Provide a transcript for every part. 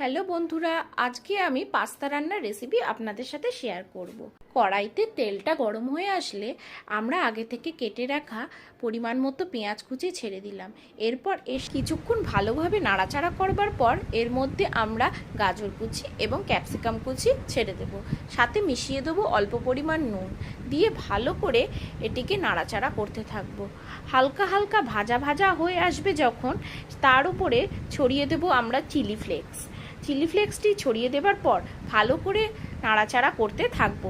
Hello বন্ধুরা, আজকে আমি পাস্তা রান্নার রেসিপি আপনাদের সাথে শেয়ার করব। কড়াইতে তেলটা গরম হয়ে আসলে আমরা আগে থেকে কেটে রাখা পরিমাণ মতো পেঁয়াজ কুচি ছেড়ে দিলাম। এরপর এর কিছুক্ষণ ভালোভাবে নাড়াচাড়া করবার পর এর মধ্যে আমরা গাজর কুচি এবং ক্যাপসিকাম কুচি ছেড়ে দেব। সাথে মিশিয়ে দেবো অল্প পরিমাণ নুন। দিয়ে ভালো করে এটিকে নাড়াচাড়া করতে থাকব। হালকা হালকা ভাজা ভাজা হয়ে আসবে যখন। তার উপরে ছড়িয়ে দেবো আমরা চিলি ফ্লেক্স চিলি ফ্লেক্সটি ছড়িয়ে দেবার পর ভালো করে নাড়াচাড়া করতে থাকব।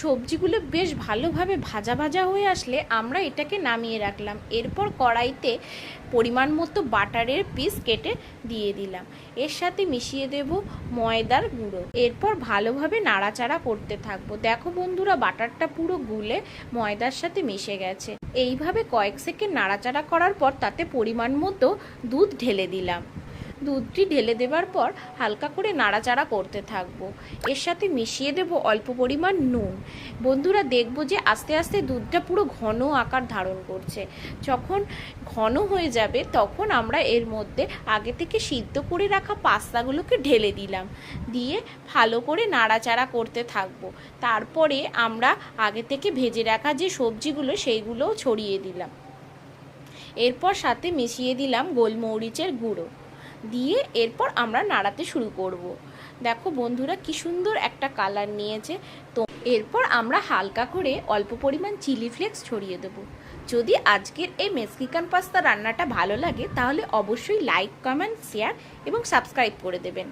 সবজিগুলো বেশ ভালোভাবে ভাজা ভাজা হয়ে আসলে আমরা এটাকে নামিয়ে রাখলাম। এরপর কড়াইতে পরিমাণ মতো বাটারের পিস কেটে দিয়ে দিলাম। এর সাথে মিশিয়ে দেব ময়দার গুঁড়ো। এরপর ভালোভাবে নাড়াচাড়া করতে থাকব। দেখো বন্ধুরা, বাটারটা পুরো গুলে ময়দার সাথে মিশে গেছে। এইভাবে কয়েক সেকেন্ড নাড়াচাড়া করার পর তাতে পরিমাণ মতো দুধ ঢেলে দিলাম। দুধটি ঢেলে দেবার পর হালকা করে নাড়াচাড়া করতে থাকব। এর সাথে মিশিয়ে দেব অল্প পরিমাণ নুন। বন্ধুরা, দেখব যে আস্তে আস্তে দুধটা পুরো ঘন আকার ধারণ করছে। যখন ঘন হয়ে যাবে, তখন আমরা এর মধ্যে আগে থেকে সিদ্ধ করে রাখা পাস্তাগুলোকে ঢেলে দিলাম। দিয়ে ভালো করে নাড়াচাড়া করতে থাকব। তারপরে আমরা আগে থেকে ভেজে রাখা যে সবজিগুলো, সেইগুলোও ছড়িয়ে দিলাম। এরপর সাথে মিশিয়ে দিলাম গোলমরিচের গুঁড়ো। দিয়ে এরপর আমরা নাড়াতে শুরু করব। দেখো বন্ধুরা কি সুন্দর একটা কালার নিয়েছে। তো এরপর আমরা হালকা করে অল্প পরিমাণ চিলি ফ্লেক্স ছড়িয়ে দেব। যদি আজকের এই মেক্সিকান পাস্তা রান্নাটা ভালো লাগে, তাহলে অবশ্যই লাইক, কমেন্ট, শেয়ার এবং সাবস্ক্রাইব করে দেবেন।